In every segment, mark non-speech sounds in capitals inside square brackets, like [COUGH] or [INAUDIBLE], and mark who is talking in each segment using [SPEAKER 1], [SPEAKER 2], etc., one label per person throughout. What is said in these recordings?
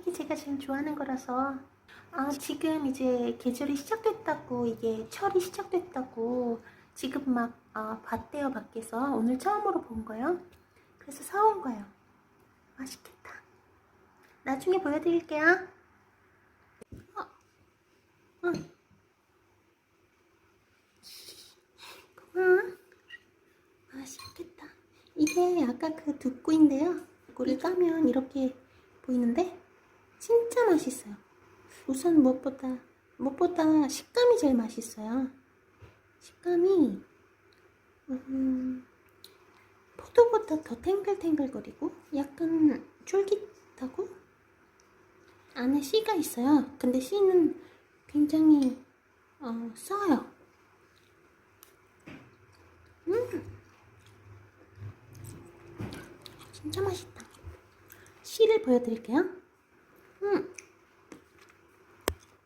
[SPEAKER 1] 이게 제가 제일 좋아하는 거라서. 아 지금 이제 계절이 시작됐다고 이게 철이 시작됐다고 지금 막 아, 봤대요 밖에서. 오늘 처음으로 본 거예요. 그래서 사온 거예요. 맛있겠다. 나중에 보여드릴게요. 어, 응. 고마워. 맛있겠다. 이게 아까 그 두꾸인데요. 이거를 까면 이렇게 보이는데 진짜 맛있어요. 우선 무엇보다 무엇보다 식감이 제일 맛있어요. 식감이 음, 포도보다 더 탱글탱글거리고 약간 쫄깃하고 안에 씨가 있어요. 근데 씨는 굉장히 어, 써요. 음, 진짜 맛있다. 씨를 보여드릴게요. 음.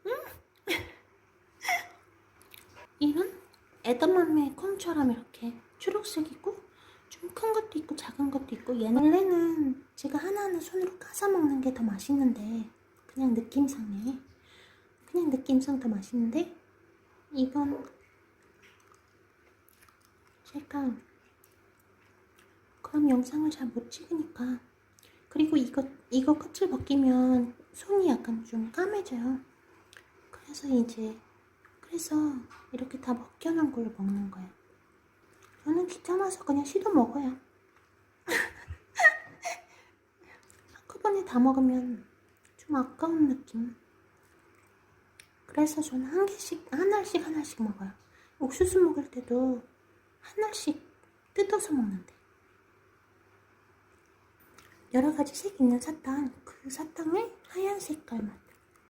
[SPEAKER 1] 음. 이런 에더맘의 콩처럼 이렇게 초록색 있고 좀 큰 것도 있고 작은 것도 있고 얘는 원래는 제가 하나하나 손으로 까서 먹는 게 더 맛있는데 그냥 느낌상에 그냥 느낌상 더 맛있는데 이건 제가 그럼 영상을 잘 못 찍으니까 그리고 이거 이거 끝을 벗기면 손이 약간 좀 까매져요. 그래서 이제 그래서 이렇게 다 벗겨놓은 걸로 먹는 거예요. 저는 귀찮아서 그냥 시도 먹어요. [LAUGHS] 한꺼번에 다 먹으면 좀 아까운 느낌. 그래서 저는 한 개씩 한 알씩 하나씩 먹어요. 옥수수 먹을 때도 한 알씩 뜯어서 먹는데. 여러 가지 색 있는 사탕, 그 사탕을 하얀 색깔만